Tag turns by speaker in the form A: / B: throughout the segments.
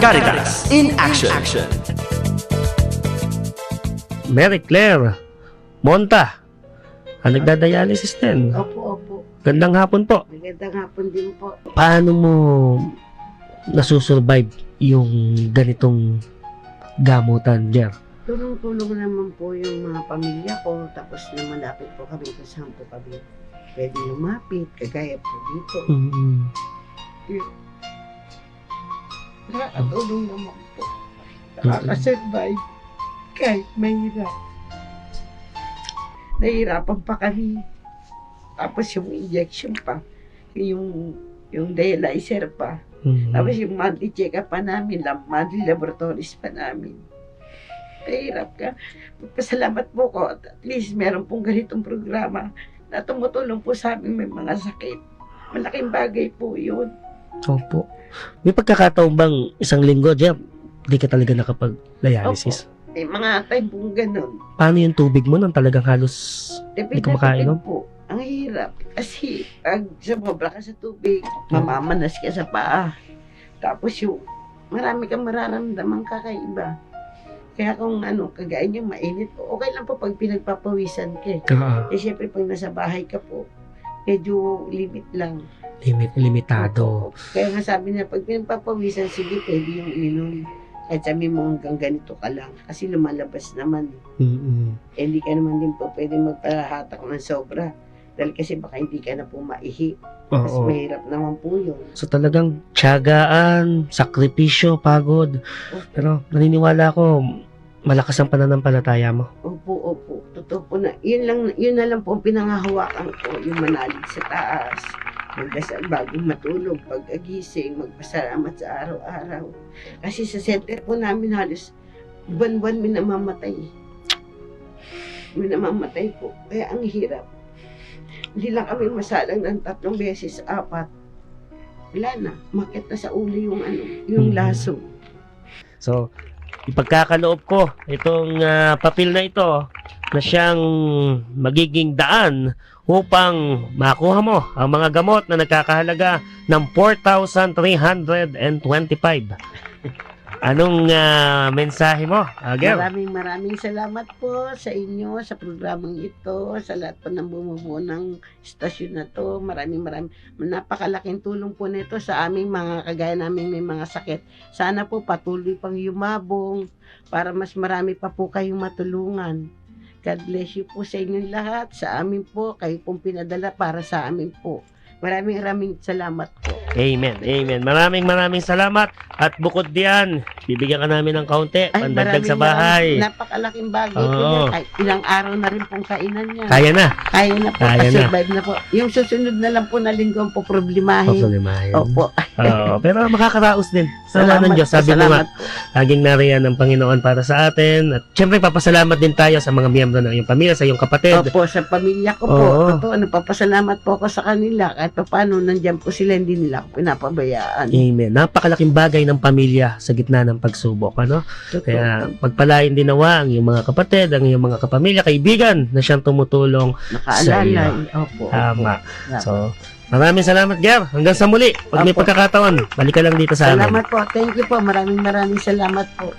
A: Caritas in action.
B: Mary Claire Monta. Ang nagdadialysis din.
C: Opo, opo.
B: Gandang hapon po.
C: Magandang hapon din po.
B: Paano mo nasusurvive yung ganitong gamutan, Jer?
C: Tulong-tulong naman po yung mga pamilya ko. Tapos na malapit po kami saan po kami pwede lumapit. Kagaya po dito.
B: Mm-mm.
C: Nakakatulong naman po. Nakakasurvive. Kahit mahirap. Nahirapan pa kami. Tapos yung injection pa. Yung yung dialyzer pa.
B: Mm-mm.
C: Tapos yung monthly check-up pa namin, monthly laboratories pa namin. Mahirap ka. Pasalamat po ko at at least meron pong ganitong programa na tumutulong po sa amin may mga sakit. Malaking bagay po yun.
B: Opo. May pagkakataon bang isang linggo, Jer, di ka talaga nakapag-dialysis?
C: May mga time pong ganun.
B: Paano yung tubig mo nang talagang halos...
C: Depende
B: Hindi ka makainom?
C: po. Ang hirap. Kasi pag sumobra ka sa tubig, mamamanas ka sa paa. Tapos yung marami kang mararamdaman kakaiba. Kaya kung ano, kagaya niyo mainit po, okay lang po pag pinagpapawisan ka. eh.
B: Ah,
C: Eh syempre pag nasa bahay ka po, medyo limit lang.
B: Limit, limitado.
C: Kaya nga sabi niya, pag pinagpapawisan, sige, pwede yung inom. Kahit sabi mo hanggang ganito ka lang. Kasi lumalabas naman.
B: Mm-mm.
C: Eh, hindi ka naman din po pwede magpahatak ng sobra. Dahil kasi baka hindi ka na po maihi. Mas
B: Oo.
C: mahirap naman po yun.
B: So talagang tiyagaan, sakripisyo, pagod. Pero naniniwala ako, malakas ang pananampalataya mo.
C: Opo, opo. Totoo po na. Yun, lang, yun na lang po ang pinangahawakan ko. Yung manalig sa taas. Magdasal bago matulog. Pag-agising, magpasalamat sa araw-araw. Kasi sa center po namin halos buwan-buwan may namamatay. May namamatay po. Kaya ang hirap. Hindi lang kami masalang ng tatlong beses, apat. Wala na. Makit na sa uli yung ano, yung
B: Mhm.
C: laso.
B: So, ipagkakaloob ko itong ah, papel na ito na siyang magiging daan upang makuha mo ang mga gamot na nagkakahalaga ng 4,325. Anong ah, mensahe mo, Agel?
C: Maraming maraming salamat po sa inyo sa programang ito, sa lahat po ng bumubuo ng istasyon na to. Maraming maraming napakalaking tulong po nito sa aming mga kagaya namin may mga sakit. Sana po patuloy pang yumabong para mas marami pa po kayong matulungan. God bless you po sa inyong lahat. Sa amin po, kayo pong pinadala para sa amin po. Maraming maraming salamat po.
B: Amen, amen. Maraming maraming salamat. At bukod diyan, bibigyan ka namin ng kaunti, pandagdag sa bahay.
C: maraming- napakalaking bagay po
B: Oo.
C: yan. Kahit ilang araw na rin pong kainan yan.
B: Kaya na.
C: Kaya na po,
B: Kaya na.
C: survive na po. Yung susunod na lang po na linggo po problemahin.
B: Pasulimahin.
C: Opo.
B: Oo, pero makakaraos din. Salamat ng Diyos. Sabi mo nga,
C: po.
B: laging nariyan ng Panginoon para sa atin. At syempre, papasalamat din tayo sa mga miyembro ng iyong pamilya, sa iyong kapatid.
C: Opo, sa pamilya ko po.
B: Oo.
C: Totoo, nagpapasalamat po ako sa kanila. Kahit pa paano, nandyan po sila, hindi nila ako pinapabayaan.
B: Amen. Napakalaking bagay ng pamilya sa gitna ng pagsubok. Ano?
C: Totoo.
B: Kaya pagpalain din nawa ang iyong mga kapatid, ang iyong mga kapamilya, kaibigan na siyang tumutulong.
C: Nakaalala. Opo. opo.
B: Tama. So, maraming salamat, Ger. Hanggang sa muli. Pag may
C: Opo.
B: pagkakataon, balik ka lang dito sa amin.
C: Salamat po. Thank you po. Maraming maraming salamat po.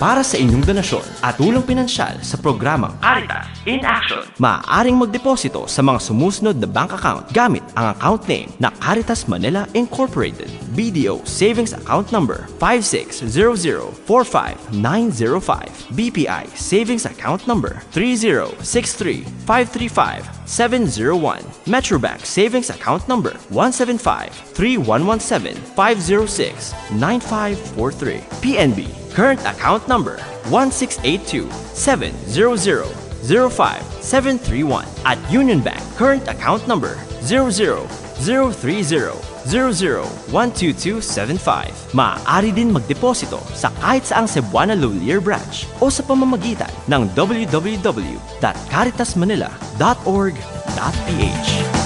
A: Para sa inyong donasyon at tulong pinansyal sa programang Caritas in Action, maaaring magdeposito sa mga sumusunod na bank account gamit ang account name na Caritas Manila Incorporated. BDO Savings Account Number 560045905. BPI Savings Account Number 3063535-701. Metrobank Savings Account Number 175-3117-506-9543. PNB Current Account Number 168270005-731. At Union Bank Current Account Number 00-030-00-12275. Maaari din magdeposito sa kahit saang Cebuana Lolier branch o sa pamamagitan ng www.caritasmanila.org.ph.